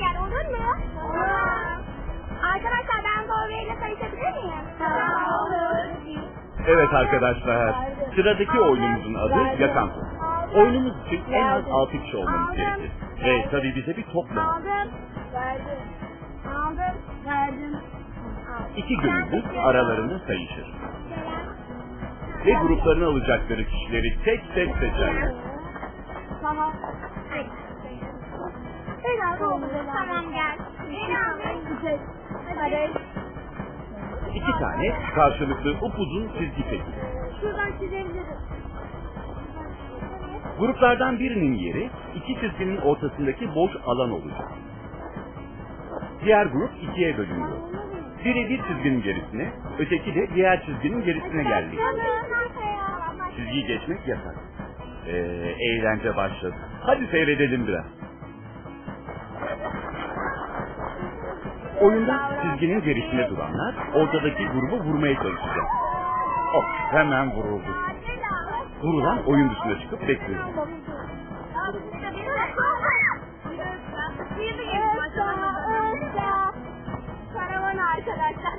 yer olur mu? Olur. Arkadaşlar ben Borbe'yle tanışabilir miyim? Tamam olur. Evet arkadaşlar, sıradaki oyunumuzun adı Yakan Top. Oyunumuz için en az 6 kişi olmamız gerekir. Ve tabii bize bir top lazım. Aldım. Verdim. İki gönüllü aralarında sayışır. Ve gruplarını alacakları kişileri tek tek seçerler. Tamam. Tamam gel. Hadi. İki tane karşılıklı upuzun çizgi çekilir. Şuradan çizebiliriz. Gruplardan birinin yeri iki çizginin ortasındaki boş alan olacak. Diğer grup ikiye bölünüyor. Biri bir çizginin gerisine, öteki de diğer çizginin gerisine geldi. Çizgiyi geçmek yasak. Ee, eğlence başladı. Hadi seyredelim biraz. Oyunda çizginin gerisine duranlar ortadaki grubu vurmaya çalışacak. Hop hemen vuruldu. Vurulan oyun dışına çıkıp bekliyor. Karavan arkadaşlar.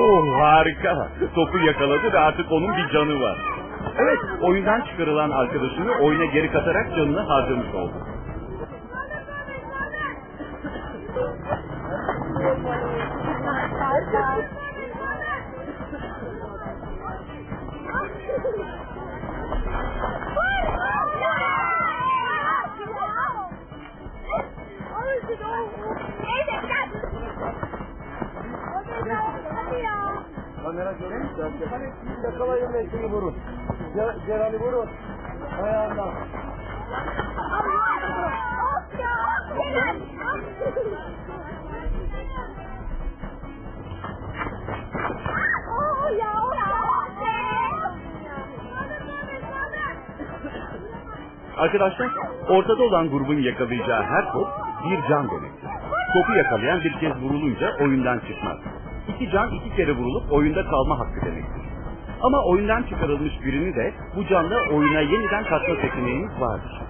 Oo harika. Topu yakaladı ve artık onun bir canı var. Evet oyundan çıkarılan arkadaşını oyuna geri katarak canını harcamış oldu. Kamera? Hani yakalayın ve şeyi vurun. Ce- Celal'i vurun. Ayağından. Arkadaşlar ortada olan grubun yakalayacağı her top bir can demektir. Topu yakalayan bir kez vurulunca oyundan çıkmaz. İki can iki kere vurulup oyunda kalma hakkı demektir. Ama oyundan çıkarılmış birini de bu canla oyuna yeniden katma seçeneğiniz vardır.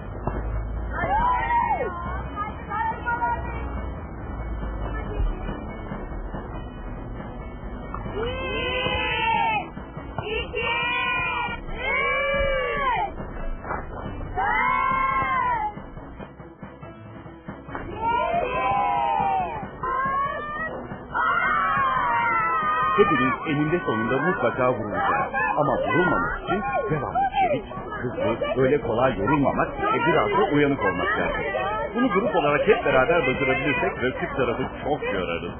Hepiniz eninde sonunda mutlaka vurulacak. Ama vurulmamak için devamlı çevik, hızlı, böyle kolay yorulmamak ve biraz da uyanık olmak lazım. Bunu grup olarak hep beraber başarabilirsek rakip tarafı çok yorarız.